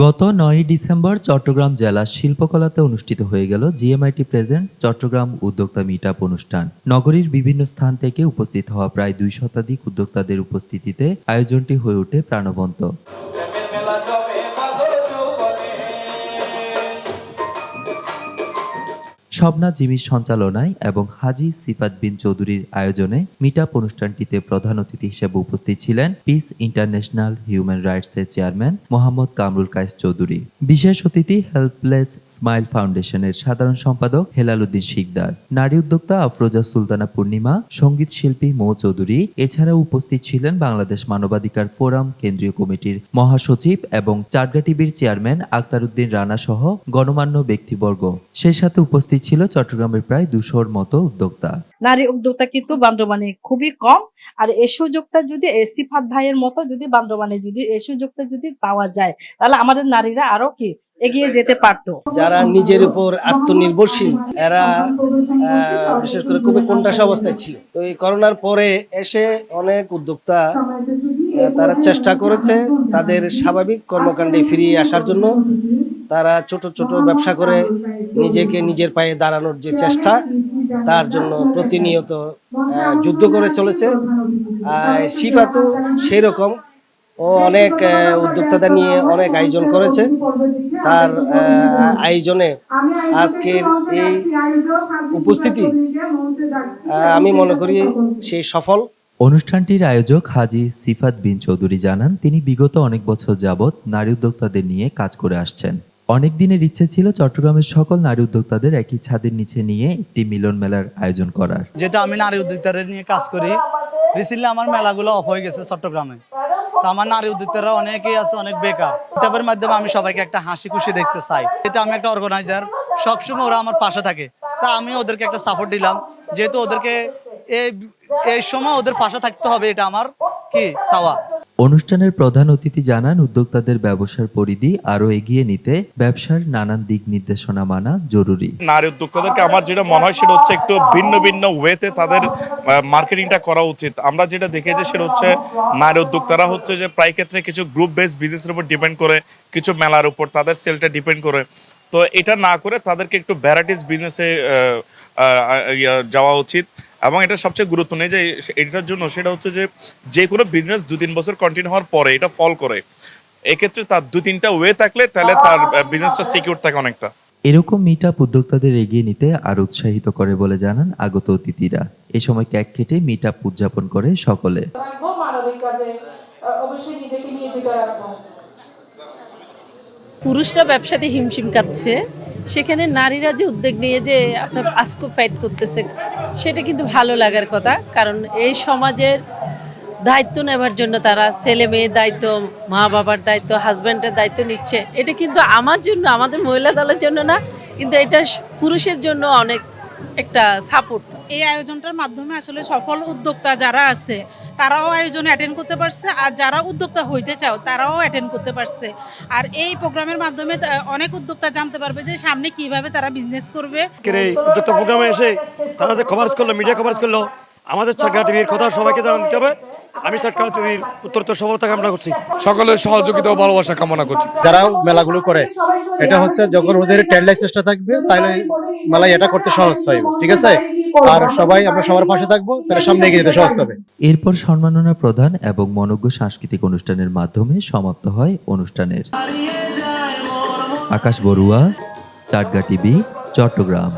গত নয় ডিসেম্বর চট্টগ্রাম জেলা শিল্পকলাতে অনুষ্ঠিত হয়ে গেল জিএমআইটি প্রেজেন্ট চট্টগ্রাম উদ্যোক্তা মিট অনুষ্ঠান। নগরীর বিভিন্ন স্থান থেকে উপস্থিত হওয়া প্রায় দুই শতাধিক উদ্যোক্তাদের উপস্থিতিতে আয়োজনটি হয়ে ওঠে প্রাণবন্ত। শবনা জিমির সঞ্চালনায় এবং হাজি সিফাত বিন চৌধুরীর আয়োজনে মিটআপ অনুষ্ঠানটিতে প্রধান অতিথি হিসেবে উপস্থিত ছিলেন পিস ইন্টারন্যাশনাল হিউম্যান রাইটস এর চেয়ারম্যান মোহাম্মদ কামরুল কায়েস চৌধুরী। বিশেষ অতিথি হেল্পলেস স্মাইল ফাউন্ডেশনের সাধারণ সম্পাদক হেলাল উদ্দিন শিকদার, নারী উদ্যোক্তা আফরোজা সুলতানা পূর্ণিমা, সংগীত শিল্পী মৌ চৌধুরী, এছাড়াও উপস্থিত ছিলেন বাংলাদেশ মানবাধিকার ফোরাম কেন্দ্রীয় কমিটির মহাসচিব এবং চারগা টিভির চেয়ারম্যান আক্তার উদ্দিন রানা সহ গণমান্য ব্যক্তিবর্গ। সেই সাথে উপস্থিত ছিল চট্টগ্রামের প্রায় দুশোর মতো উদ্যোক্তা। নারী উদ্যোক্তা কিন্তু বান্দরবানে খুবই কম। আর এই সুযোগটা যদি সিফাত ভাইয়ের মতো যদি বান্দরবানে যদি এই সুযোগটা যদি পাওয়া যায় তাহলে আমাদের নারীরা আরও কি এগিয়ে যেতে পারতো। যারা নিজের উপর আত্মনির্ভরশীল এরা আহ, বিশেষ করে খুবই কোনটাস অবস্থায় ছিল। তো এই করোনার পরে এসে অনেক উদ্যোক্তা তারা চেষ্টা করেছে তাদের স্বাভাবিক কর্মকাণ্ডে ফিরিয়ে আসার জন্য। তারা ছোট ছোট ব্যবসা করে নিজেকে নিজের পায়ে দাঁড়ানোর যে চেষ্টা, তার জন্য প্রতিনিয়ত যুদ্ধ করে চলেছে। আর শিফাতও সেই রকম ও অনেক উদ্যোক্তাদের নিয়ে অনেক আয়োজন করেছে। তার আয়োজনে আজকের এই উপস্থিতি আমি মনে করি সেই সফল। অনুষ্ঠানটির আয়োজক হাজি সিফাত বিন চৌধুরী জানান, তিনি বিগত অনেক বছর যাবৎ নারী উদ্যোক্তাদের নিয়ে কাজ করে আসছেন। অনেক দিনের ইচ্ছে ছিল চট্টগ্রামের সকল নারী উদ্যোক্তাদের একই ছাদের নিচে নিয়ে একটি মিলন মেলার আয়োজন করার। যেহেতু আমি নারী উদ্যোক্তাদের নিয়ে কাজ করি রিসেন্টলি আমার মেলাগুলো অফ হয়ে গেছে চট্টগ্রামে। তো আমার নারী উদ্যোক্তারা অনেকেই আছে, অনেক বেকার। এটার মাধ্যমে আমি সবাইকে একটা হাসি খুশি দেখতে চাই। যেহেতু আমি একটা অর্গানাইজার সবসময় ওরা আমার পাশে থাকে। তা আমি ওদেরকে একটা সাপোর্ট দিলাম। যেহেতু ওদেরকে এই এই সময় ওদের পাশে থাকতে হবে, এটা আমার কি চাওয়া? অনুষ্ঠানের প্রধান অতিথি জানান, উদ্যোক্তাদের ব্যবসার পরিধি আরও এগিয়ে নিতে ব্যবসার নানান দিক নির্দেশনা মানা জরুরি। নারী উদ্যোক্তাদেরকে আমার যেটা মনে হয় সেটা হচ্ছে একটু ভিন্ন ভিন্ন ওয়েতে তাদের মার্কেটিংটা করা উচিত। আমরা যেটা দেখেছি সেটা হচ্ছে নারী উদ্যোক্তারা হচ্ছে যে প্রায় ক্ষেত্রে কিছু গ্রুপ বেস বিজনেসের উপর ডিপেন্ড করে, কিছু মেলার উপর তাদের সেলটা ডিপেন্ড করে। তো এটা না করে তাদেরকে একটু ভ্যারাইটিস বিজনেসে যাওয়া উচিত। এবং এটা সবচেয়ে গুরুত্ব নেই যে এটার জন্য সেটা হচ্ছে যে যে কোনো বিজনেস দু তিন বছর কন্টিনিউ হওয়ার পরে এটা ফল করে। এক্ষেত্রে তার দু তিনটা ওয়ে থাকলে তাহলে তার বিজনেসটা সিকিউর থাকে অনেকটা। এরকম মিট আপ উদ্যোক্তাদের এগিয়ে নিতে আরও উৎসাহিত করে বলে জানান আগত অতিথিরা। এ সময় কেক কেটে মিট আপ উদযাপন করে সকলে। পুরুষরা ব্যবসাতে হিমশিম কাচ্ছে সেখানে নারীরা যে উদ্যোগ নিয়ে যে আপনার আস্কো ফাইট করতেছে সেটা কিন্তু ভালো লাগার কথা, কারণ এই সমাজের দায়িত্ব নেবার জন্য তারা ছেলে মেয়ের দায়িত্ব, মা বাবার দায়িত্ব, হাজব্যান্ডের দায়িত্ব নিচ্ছে। এটা কিন্তু আমার জন্য, আমাদের মহিলা দলের জন্য না, কিন্তু এটা পুরুষের জন্য অনেক একটা সাপোর্ট এই আয়োজনটার মাধ্যমে আসলে সফল উদ্যোক্তা যারা আছে তারাও আয়োজনে অ্যাটেন্ড করতে পারছে আর যারা উদ্যোক্তা হইতে চাও তারাও অ্যাটেন্ড করতে পারছে। আর এই প্রোগ্রামের মাধ্যমে অনেক উদ্যোক্তা জানতে পারবে যে সামনে কীভাবে তারা বিজনেস করবে। এই উদ্যোক্তা প্রোগ্রামে এসে তারা যে কভারেজ করল মিডিয়া কভারেজ করল আমাদের চাটগা টিভির কথা সবাইকে জানান দিতে হবে। আমি চাটগা টিভির উত্তরোত্তর সফলতা কামনা করছি। সকলের সহযোগিতা ও ভালোবাসা কামনা করছি। যারা মেলাগুলো করে এটা হচ্ছে যখন ওদের ট্রেড লাইসেন্সটা থাকবে তাহলে মেলায় এটা করতে সহজ হবে ঠিক আছে? আর সবাই আমরা সবার পাশে থাকব তাহলে সামনে এগিয়ে যেতে সহজ হবে। এরপর সম্মাননা প্রদান এবং মনজ্ঞ সাংস্কৃতিক অনুষ্ঠানের মাধ্যমে সমাপ্ত হয় অনুষ্ঠানের। আকাশ বড়ুয়া চাটগা টিভি চট্টগ্রাম।